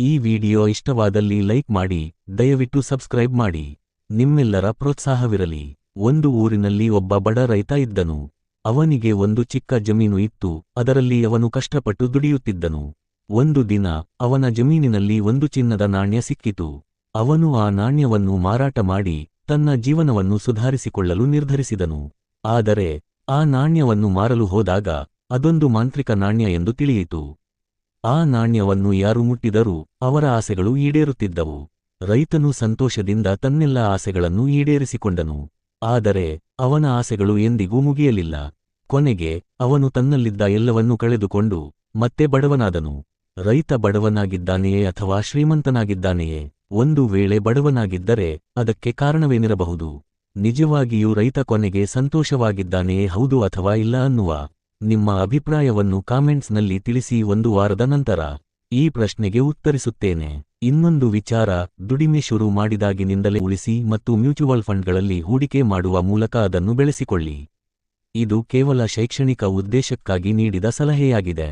ಈ ವಿಡಿಯೋ ಇಷ್ಟವಾದಲ್ಲಿ ಲೈಕ್ ಮಾಡಿ, ದಯವಿಟ್ಟು ಸಬ್ಸ್ಕ್ರೈಬ್ ಮಾಡಿ. ನಿಮ್ಮೆಲ್ಲರ ಪ್ರೋತ್ಸಾಹವಿರಲಿ. ಒಂದು ಊರಿನಲ್ಲಿ ಒಬ್ಬ ಬಡ ರೈತ ಇದ್ದನು. ಅವನಿಗೆ ಒಂದು ಚಿಕ್ಕ ಜಮೀನು ಇತ್ತು. ಅದರಲ್ಲಿ ಅವನು ಕಷ್ಟಪಟ್ಟು ದುಡಿಯುತ್ತಿದ್ದನು. ಒಂದು ದಿನ ಅವನ ಜಮೀನಿನಲ್ಲಿ ಒಂದು ಚಿನ್ನದ ನಾಣ್ಯ ಸಿಕ್ಕಿತು. ಅವನು ಆ ನಾಣ್ಯವನ್ನು ಮಾರಾಟ ಮಾಡಿ ತನ್ನ ಜೀವನವನ್ನು ಸುಧಾರಿಸಿಕೊಳ್ಳಲು ನಿರ್ಧರಿಸಿದನು. ಆದರೆ ಆ ನಾಣ್ಯವನ್ನು ಮಾರಲು ಹೋದಾಗ ಅದೊಂದು ಮಾಂತ್ರಿಕ ನಾಣ್ಯ ಎಂದು ತಿಳಿಯಿತು. ಆ ನಾಣ್ಯವನ್ನು ಯಾರು ಮುಟ್ಟಿದರೂ ಅವರ ಆಸೆಗಳು ಈಡೇರುತ್ತಿದ್ದವು. ರೈತನು ಸಂತೋಷದಿಂದ ತನ್ನೆಲ್ಲ ಆಸೆಗಳನ್ನು ಈಡೇರಿಸಿಕೊಂಡನು. ಆದರೆ ಅವನ ಆಸೆಗಳು ಎಂದಿಗೂ ಮುಗಿಯಲಿಲ್ಲ. ಕೊನೆಗೆ ಅವನು ತನ್ನಲ್ಲಿದ್ದ ಎಲ್ಲವನ್ನೂ ಕಳೆದುಕೊಂಡು ಮತ್ತೆ ಬಡವನಾದನು. ರೈತ ಬಡವನಾಗಿದ್ದಾನೆಯೇ ಅಥವಾ ಶ್ರೀಮಂತನಾಗಿದ್ದಾನೆಯೇ? ಒಂದು ವೇಳೆ ಬಡವನಾಗಿದ್ದರೆ ಅದಕ್ಕೆ ಕಾರಣವೇನಿರಬಹುದು? ನಿಜವಾಗಿಯೂ ರೈತ ಕೊನೆಗೆ ಸಂತೋಷವಾಗಿದ್ದಾನೆಯೇ ಹೌದು ಅಥವಾ ಇಲ್ಲ ಅನ್ನುವ ನಿಮ್ಮ ಅಭಿಪ್ರಾಯವನ್ನು ಕಾಮೆಂಟ್ಸ್ನಲ್ಲಿ ತಿಳಿಸಿ ಒಂದು ವಾರದ ನಂತರ ಈ ಪ್ರಶ್ನೆಗೆ ಉತ್ತರಿಸುತ್ತೇನೆ. ಇನ್ನೊಂದು ವಿಚಾರ ದುಡಿಮೆ ಶುರು ಮಾಡಿದಾಗಿನಿಂದಲೇ ಉಳಿಸಿ ಮತ್ತು ಮ್ಯೂಚುವಲ್ ಫಂಡ್ಗಳಲ್ಲಿ ಹೂಡಿಕೆ ಮಾಡುವ ಮೂಲಕ ಅದನ್ನು ಬೆಳೆಸಿಕೊಳ್ಳಿ. ಇದು ಕೇವಲ ಶೈಕ್ಷಣಿಕ ಉದ್ದೇಶಕ್ಕಾಗಿ ನೀಡಿದ ಸಲಹೆಯಾಗಿದೆ.